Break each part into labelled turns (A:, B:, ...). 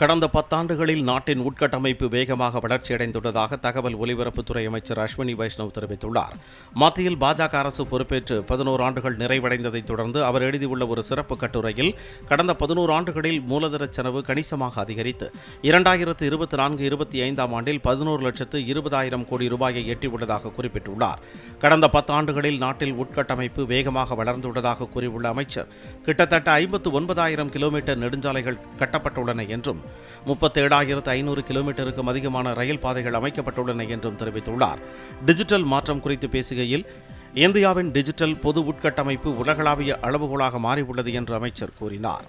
A: கடந்த பத்தாண்டுகளில் நாட்டின் உட்கட்டமைப்பு வேகமாக வளர்ச்சியடைந்துள்ளதாக தகவல் ஒலிபரப்புத்துறை அமைச்சர் அஸ்வினி வைஷ்ணவ் தெரிவித்துள்ளார். மத்தியில் பாஜக அரசு பொறுப்பேற்று பதினோரு ஆண்டுகள் நிறைவடைந்ததைத் தொடர்ந்து அவர் எழுதியுள்ள ஒரு சிறப்பு கட்டுரையில் கடந்த பதினோரு ஆண்டுகளில் மூலதன செலவு கணிசமாக அதிகரித்து இரண்டாயிரத்து இருபத்தி நான்கு இருபத்தி ஐந்தாம் ஆண்டில் பதினோரு லட்சத்து இருபதாயிரம் கோடி ரூபாயை எட்டியுள்ளதாக குறிப்பிட்டுள்ளார். கடந்த பத்தாண்டுகளில் நாட்டில் உட்கட்டமைப்பு வேகமாக வளர்ந்துள்ளதாக கூறியுள்ள அமைச்சர் கிட்டத்தட்ட ஐம்பத்து ஒன்பதாயிரம் கிலோமீட்டர் நெடுஞ்சாலைகள் கட்டப்பட்டுள்ளன என்றும் முப்பத்தேழாயிரத்து ஐநூறு கிலோமீட்டருக்கும் அதிகமான ரயில் பாதைகள் அமைக்கப்பட்டுள்ளன என்றும் தெரிவித்துள்ளார். டிஜிட்டல் மாற்றம் குறித்து பேசுகையில் இந்தியாவின் டிஜிட்டல் பொது உட்கட்டமைப்பு உலகளாவிய அளவுகோலாக மாறியுள்ளது என்று அமைச்சர் கூறினார்.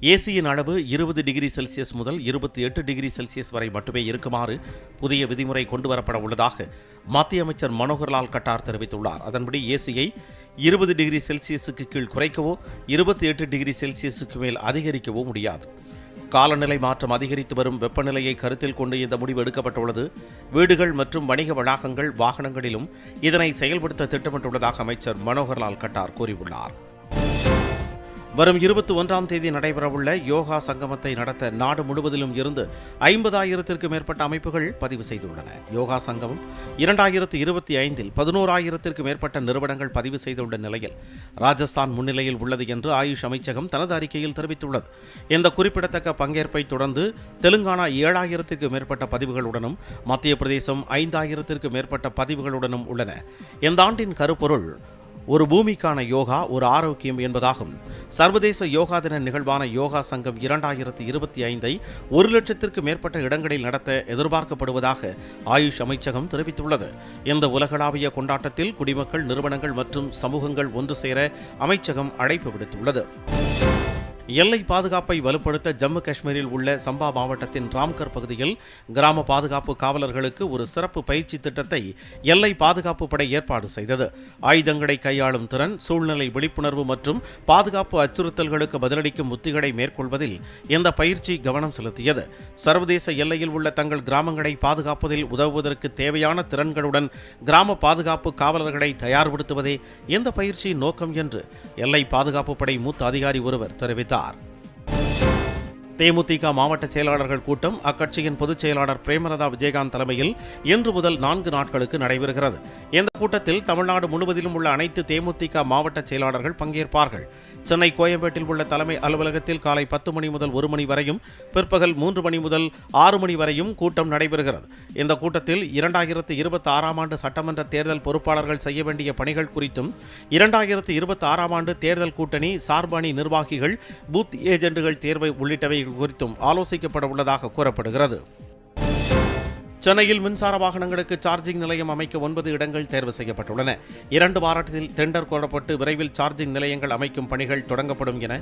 A: ஏசியின் அளவு இருபது டிகிரி செல்சியஸ் முதல் இருபத்தி எட்டு டிகிரி செல்சியஸ் வரை மட்டுமே இருக்குமாறு புதிய விதிமுறை கொண்டுவரப்பட உள்ளதாக மத்திய அமைச்சர் மனோகர்லால் கட்டார் தெரிவித்துள்ளார். அதன்படி ஏசியை இருபது டிகிரி செல்சியஸுக்கு கீழ் குறைக்கவோ இருபத்தி எட்டு டிகிரி செல்சியஸுக்கு மேல் அதிகரிக்கவோ முடியாது. காலநிலை மாற்றம் அதிகரித்து வரும் வெப்பநிலையை கருத்தில் கொண்டு இந்த முடிவு எடுக்கப்பட்டுள்ளது. வீடுகள் மற்றும் வணிக வளாகங்கள் வாகனங்களிலும் இதனை செயல்படுத்த திட்டமிட்டுள்ளதாக அமைச்சர் மனோகர்லால் கட்டார் கூறியுள்ளார். வரும் இருபத்தி ஒன்றாம் தேதி நடைபெறவுள்ள யோகா சங்கமத்தை நடத்த நாடு முழுவதிலும் இருந்து ஐம்பதாயிரத்திற்கும் மேற்பட்ட அமைப்புகள் பதிவு செய்துள்ளன. யோகா சங்கமம் இரண்டாயிரத்து இருபத்தி ஐந்தில் பதினோராயிரத்திற்கும் மேற்பட்ட நிறுவனங்கள் பதிவு செய்துள்ள நிலையில் ராஜஸ்தான் முன்னிலையில் உள்ளது என்று ஆயுஷ் அமைச்சகம் தனது அறிக்கையில் தெரிவித்துள்ளது. இந்த குறிப்பிடத்தக்க பங்கேற்பை தொடர்ந்து தெலுங்கானா ஏழாயிரத்திற்கும் மேற்பட்ட பதிவுகளுடனும் மத்திய பிரதேசம் ஐந்தாயிரத்திற்கும் மேற்பட்ட பதிவுகளுடனும் உள்ளன. இந்த ஆண்டின் கருப்பொருள் ஒரு பூமிக்கான யோகா ஒரு ஆரோக்கியம் என்பதாகும். சர்வதேச யோகா தின நிகழ்வான யோகா சங்கம் இரண்டாயிரத்தி இருபத்தி ஐந்தை ஒரு லட்சத்திற்கு மேற்பட்ட இடங்களில் நடத்த எதிர்பார்க்கப்படுவதாக ஆயுஷ் அமைச்சகம் தெரிவித்துள்ளது. இந்த உலகளாவிய கொண்டாட்டத்தில் குடிமக்கள் நிறுவனங்கள் மற்றும் சமூகங்கள் ஒன்று சேர அமைச்சகம் அழைப்பு விடுத்துள்ளது. எல்லை பாதுகாப்பை வலுப்படுத்த ஜம்மு காஷ்மீரில் உள்ள சம்பா மாவட்டத்தின் ராம்கர் பகுதியில் கிராம பாதுகாப்பு காவலர்களுக்கு ஒரு சிறப்பு பயிற்சி திட்டத்தை எல்லை பாதுகாப்பு படை ஏற்பாடு செய்தது. ஆயுதங்களை கையாளும் திறன் சூழ்நிலை விழிப்புணர்வு மற்றும் பாதுகாப்பு அச்சுறுத்தல்களுக்கு பதிலளிக்கும் உத்திகளை மேற்கொள்வதில் இந்த பயிற்சி கவனம் செலுத்தியது. சர்வதேச எல்லையில் உள்ள தங்கள் கிராமங்களை பாதுகாப்பதில் உதவுவதற்கு தேவையான திறன்களுடன் கிராம பாதுகாப்பு காவலர்களை தயார்படுத்துவதே இந்த பயிற்சியின் நோக்கம் என்று எல்லை பாதுகாப்பு படை மூத்த அதிகாரி ஒருவர் தெரிவித்தார். தேமுதிக மாவட்ட செயலாளர்கள் கூட்டம் அக்கட்சியின் பொதுச் செயலாளர் பிரேமலதா விஜயகாந்த் தலைமையில் இன்று முதல் நான்கு நாட்களுக்கு நடைபெறுகிறது. இந்த கூட்டத்தில் தமிழ்நாடு முழுவதிலும் உள்ள அனைத்து தேமுதிக மாவட்ட செயலாளர்கள் பங்கேற்பார்கள். சென்னை கோயம்பேட்டில் உள்ள தலைமை அலுவலகத்தில் காலை பத்து மணி முதல் ஒரு மணி வரையும் பிற்பகல் மூன்று மணி முதல் ஆறு மணி வரையும் கூட்டம் நடைபெறுகிறது. இந்த கூட்டத்தில் இரண்டாயிரத்து இருபத்தி ஆறாம் ஆண்டு சட்டமன்ற தேர்தல் பொறுப்பாளர்கள் செய்ய வேண்டிய பணிகள் குறித்தும் இரண்டாயிரத்து இருபத்தி ஆறாம் ஆண்டு தேர்தல் கூட்டணி சார்பணி நிர்வாகிகள் பூத் ஏஜென்ட்டுகள் தேர்வை உள்ளிட்டவை குறித்தும் ஆலோசிக்கப்பட உள்ளதாக கூறப்படுகிறது. சென்னையில் மின்சார வாகனங்களுக்கு சார்ஜிங் நிலையம் அமைக்க ஒன்பது இடங்கள் தேர்வு செய்யப்பட்டுள்ளன. இரண்டு வாரத்தில் டெண்டர் கோரப்பட்டு விரைவில் சார்ஜிங் நிலையங்கள் அமைக்கும் பணிகள் தொடங்கப்படும் என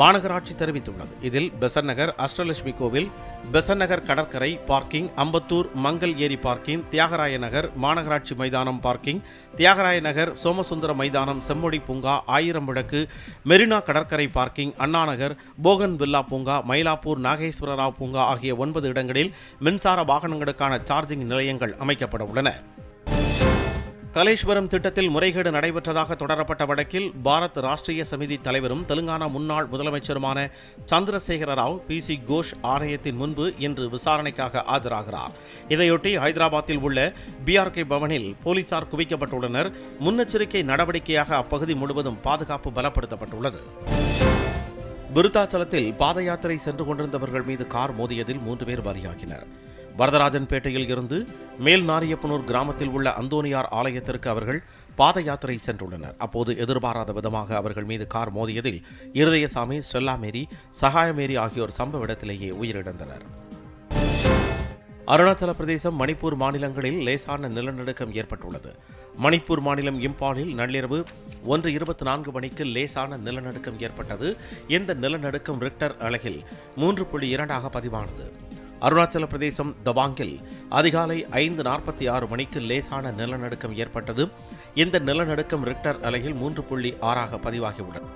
A: மாநகராட்சி தெரிவித்துள்ளது. இதில் பெசன் நகர் அஷ்டலட்சுமி கோவில் பெசன் நகர் கடற்கரை பார்க்கிங் அம்பத்தூர் மங்கல் ஏரி பார்க்கிங் தியாகராய நகர் மாநகராட்சி மைதானம் பார்க்கிங் தியாகராய நகர் சோமசுந்தர மைதானம் செம்மொழி பூங்கா ஆயிரம் விளக்கு மெரினா கடற்கரை பார்க்கிங் அண்ணா நகர் போகன் வில்லா பூங்கா மயிலாப்பூர் நாகேஸ்வர ராவ் பூங்கா ஆகிய ஒன்பது இடங்களில் மின்சார வாகனங்களுக்கான சார்ஜிங் நிலையங்கள் அமைக்கப்பட உள்ளன. கலேஸ்வரம் திட்டத்தில் முறைகேடு நடைபெற்றதாக தொடரப்பட்ட வழக்கில் பாரத் ராஷ்டிரிய சமிதி தலைவரும் தெலுங்கானா முன்னாள் முதலமைச்சருமான சந்திரசேகர ராவ் பி சி கோஷ் ஆணையத்தின் முன்பு இன்று விசாரணைக்காக ஆஜராகிறார். இதையொட்டி ஹைதராபாத்தில் உள்ள பிஆர்கே பவனில் போலீசார் குவிக்கப்பட்டுள்ளனர். முன்னெச்சரிக்கை நடவடிக்கையாக அப்பகுதி முழுவதும் பாதுகாப்பு பலப்படுத்தப்பட்டுள்ளது. விருத்தாச்சலத்தில் பாத யாத்திரை சென்று கொண்டிருந்தவர்கள் மீது கார் மோதியதில் மூன்று பேர் பலியாகினர். வரதராஜன்பேட்டையில் இருந்து மேல் நாரியப்பனூர் கிராமத்தில் உள்ள அந்தோனியார் ஆலயத்திற்கு அவர்கள் பாத யாத்திரை சென்றுள்ளனர். அப்போது எதிர்பாராத விதமாக அவர்கள் மீது கார் மோதியதில் இருதயசாமி ஸ்டெல்லா மேரி சகாயமேரி ஆகியோர் சம்பவ இடத்திலேயே உயிரிழந்தனர். அருணாச்சல பிரதேசம் மணிப்பூர் மாநிலங்களில் லேசான நிலநடுக்கம் ஏற்பட்டுள்ளது. மணிப்பூர் மாநிலம் இம்பாலில் நள்ளிரவு ஒன்று இருபத்தி நான்கு மணிக்கு லேசான நிலநடுக்கம் ஏற்பட்டது. இந்த நிலநடுக்கம் ரிக்டர் அலகில் மூன்று புள்ளி இரண்டாக பதிவானது. அருணாச்சல பிரதேசம் தவாங்கில் அதிகாலை ஐந்து நாற்பத்தி ஆறு மணிக்கு லேசான நிலநடுக்கம் ஏற்பட்டது. இந்த நிலநடுக்கம் ரிக்டர் அலையில் மூன்று புள்ளி ஆறாக பதிவாகியுள்ளது.